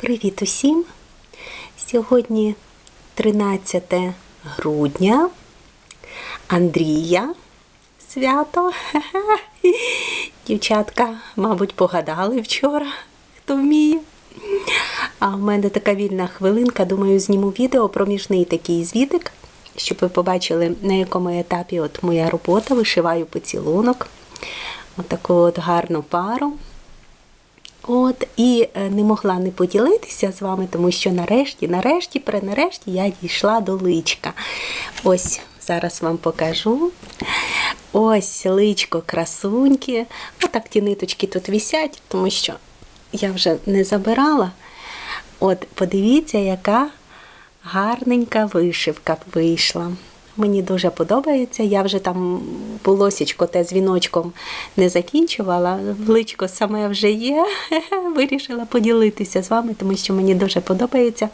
Привіт усім! Сьогодні 13 грудня. Андрія свято. Дівчатка, мабуть, погадали вчора, хто вміє. А в мене така вільна хвилинка. Думаю, зніму відео проміжний такий звітик, щоб ви побачили, на якому етапі от моя робота, вишиваю поцілунок. Отаку от гарну пару. От, і е, не могла не поділитися з вами, тому що нарешті, нарешті, пренарешті я дійшла до личка. Ось зараз вам покажу. Ось личко красуньки. Отак ті ниточки тут висять, тому що я вже не забирала. От, подивіться, яка гарненька вишивка вийшла. Мені дуже подобається. Я вже там волосічко те з не закінчувала. Личко саме вже є. Вирішила поділитися з вами, тому що мені дуже подобається.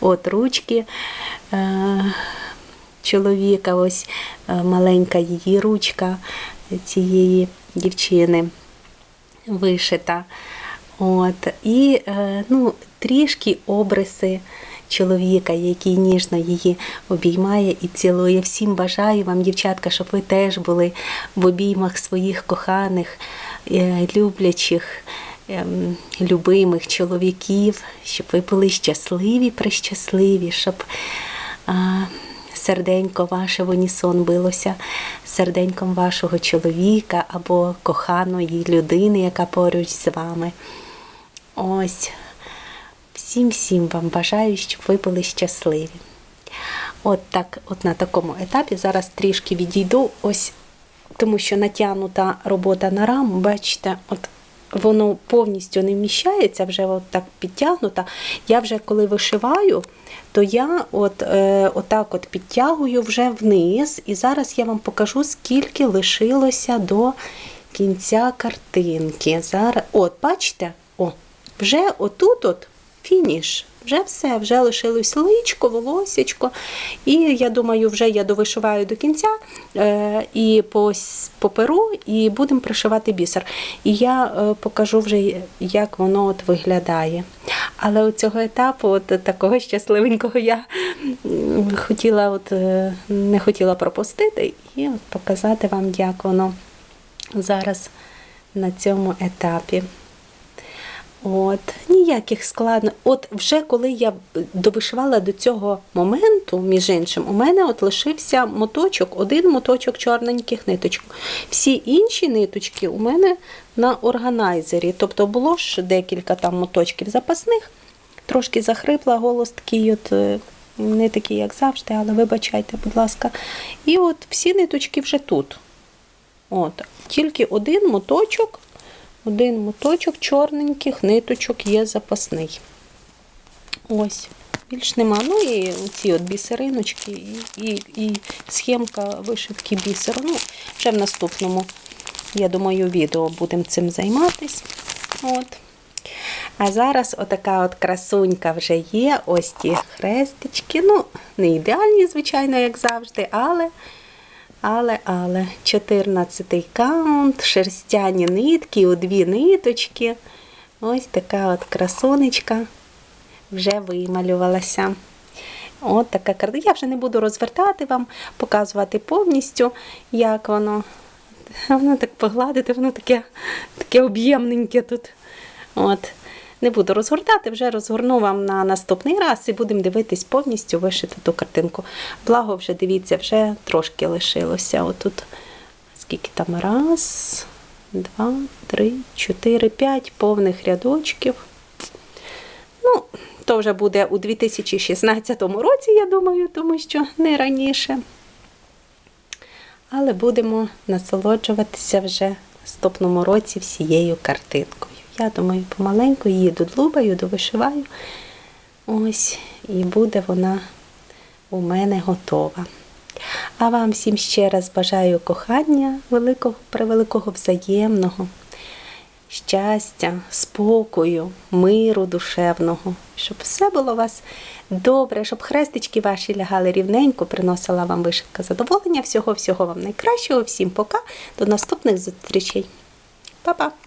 От ручки е- чоловіка, ось е, маленька її ручка цієї дівчини вишита. От, І е, ну, трішки обриси чоловіка, який ніжно її обіймає і цілує. Всім бажаю вам, дівчатка, щоб ви теж були в обіймах своїх коханих, е, люблячих, ем, любимих чоловіків, щоб ви були щасливі, прищасливі, щоб серденько ваше в унісон билося серденьком вашого чоловіка або коханої людини, яка поруч з вами. Ось. Всім всім вам бажаю, щоб ви були щасливі. От так, от на такому етапі зараз трішки відійду, ось тому що натягнута робота на раму, бачите, от воно повністю не вміщається, вже от так підтягнута. Я вже коли вишиваю, то я от, е, отак от підтягую вже вниз, і зараз я вам покажу, скільки лишилося до кінця картинки. Зараз, От, бачите, о, вже отут от фініш. Вже все, вже лишилось личко, волосечко. І я думаю, вже я довишиваю до кінця е, і по, по і будемо пришивати бісер. І я е, покажу вже, як воно от виглядає. Але от цього етапу, от такого щасливенького, я хотіла, от, е, не хотіла пропустити і от показати вам, як воно зараз на цьому етапі. От, ніяких складно. От вже коли я довишивала до цього моменту, між іншим, у мене от лишився моточок, один моточок чорненьких ниточок. Всі інші ниточки у мене на органайзері. Тобто було ж декілька там моточків запасних, трошки захрипла, голос такий, от, е, не такий, як завжди, але вибачайте, будь ласка. І от всі ниточки вже тут. От, тільки один моточок. Один моточок чорненьких ниточок є запасний. Ось, більш нема. Ну і ці от бісериночки, і, і, і схемка вишивки бісеру. Ну, вже в наступному, я думаю, відео будемо цим займатись. От. А зараз отака от красунька вже є. Ось ті хрестички. Ну, не ідеальні, звичайно, як завжди, але. Але, але 14 каунт, шерстяні нитки, у дві ниточки. Ось така от красонечка вже вималювалася. От така картина. Я вже не буду розвертати вам, показувати повністю, як воно. Воно так погладити, воно таке, таке об'ємненьке тут. От. Не буду розгортати, вже розгорну вам на наступний раз і будемо дивитись повністю вишити ту картинку. Благо, вже дивіться, вже трошки лишилося. Отут скільки там? Раз, два, три, чотири, п'ять повних рядочків. Ну, то вже буде у 2016 році, я думаю, тому що не раніше. Але будемо насолоджуватися вже в наступному році всією картинкою. Я думаю, помаленьку її додлубаю, довишиваю. Ось, і буде вона у мене готова. А вам всім ще раз бажаю кохання великого, превеликого взаємного, щастя, спокою, миру душевного, щоб все було у вас добре, щоб хрестички ваші лягали рівненько, приносила вам вишивка задоволення. Всього-всього вам найкращого. Всім пока. До наступних зустрічей. Па-па!